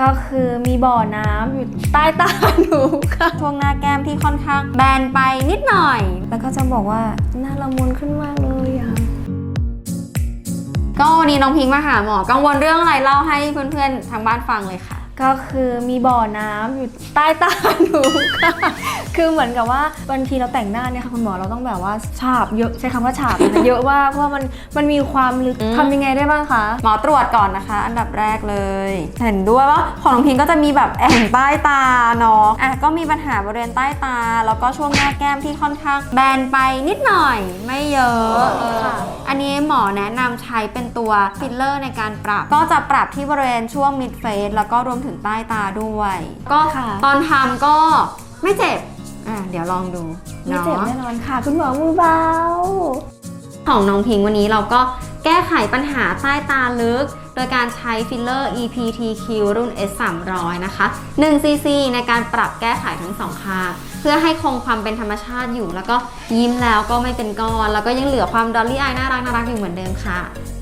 ก็คือมีบ่อน้ำอยู่ใต้ตาหนูค่ะช่วงหน้าแก้มที่ค่อนข้างแบนไปนิดหน่อย แล้วก็จะบอกว่าหน้าละมุนขึ้นมากเลยอะก็วันนี้น้องพิงค์มาหาหมอกังวลเรื่องอะไรเล่าให้เพื่อนๆทางบ้านฟังเลยค่ะ ก็คือมีบ่อน้ำอยู่ใต้ตาหนูค่ะ คือเหมือนกับว่าบางทีเราแต่งหน้าเนี่ยค่ะคุณหมอเราต้องแบบว่าฉาบเยอะใช้คำว่าฉาบนะเยอะมาเพราะว่ามันมันมีความลึกอืม ทำยังไงได้บ้างคะ หมอตรวจก่อนนะคะ อันดับแรกเลย เห็นด้วยว่าของน้องพิงก็จะมีแบบแอ่งใต้ตาเนาะอะก็มีปัญหาบริเวณใต้ตา แล้วก็ช่วงหน้าแก้มที่ค่อนข้างแบนไปนิดหน่อย ไม่เยอะเอออันนี้หมอแนะนำใช้เป็นตัวฟิลเลอร์ในการปรับ ก็จะปรับที่บริเวณช่วงมิดเฟสแล้วก็รวมถึงใต้ตาด้วย ก็ค่ะ ตอนทำก็ไม่เจ็บ อะเดี๋ยวลองดูไม่เนาะเจ็บแน่นอนค่ะ คุณหมอมือเบา ของน้องพิงค์วันนี้เราก็แก้ไขปัญหาใต้ตาลึก โดยการใช้ฟิลเลอร์ EPTQ รุ่น S 3 0 0นะคะ1 cc ในการปรับแก้ไขทั้งสองข้างเพื่อให้คงความเป็นธรรมชาติอยู่ แล้วก็ยิ้มแล้วก็ไม่เป็นก้อน แล้วก็ยังเหลือความดอลลี่อายน่ารักน่ารักอยู่เหมือนเดิมค่ะเส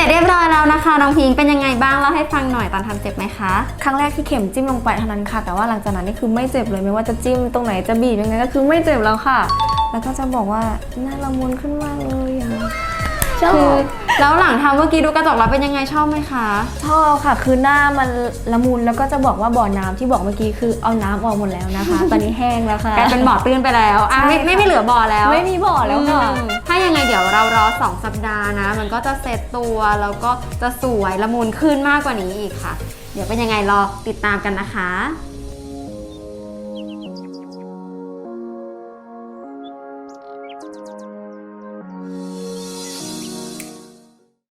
ร็จเรียบร้อยแล้วนะคะน้องพิงเป็นยังไงบ้างเล่าให้ฟังหน่อยตอนทำเจ็บไหมคะครั้งแรกที่เข็มจิ้มลงไปเท่านั้นค่ะ แต่ว่าหลังจากนั้นนี่คือไม่เจ็บเลยไม่ว่าจะจิ้มตรงไหนจะบีบยังไงก็คือไม่เจ็บแล้วค่ะ แล้วก็จะบอกว่าน่าละมุนขึ้นมากเลยอะคือ แล้วหลังทำเมื่อกี้ดูกระจกแล้วเป็นยังไงชอบไหมคะ ชอบค่ะ คือหน้ามันละมุนแล้วก็จะบอกว่าบ่อน้ำที่บอกเมื่อกี้คือเอาน้ำออกหมดแล้วนะคะ ตอนนี้แห้งแล้วค่ะ กลายเป็นบ่อตื้นไปแล้วอะไม่ใช่ค่ะไม่ไม่เหลือบ่อแล้วไม่มีบ่อแล้วค่ะ อืมถ้ายังไงเดี๋ยวเรารอ 2 สัปดาห์นะ มันก็จะเซตตัวแล้วก็จะสวยละมุนขึ้นมากกว่านี้อีกค่ะ เดี๋ยวเป็นยังไงรอติดตามกันนะคะ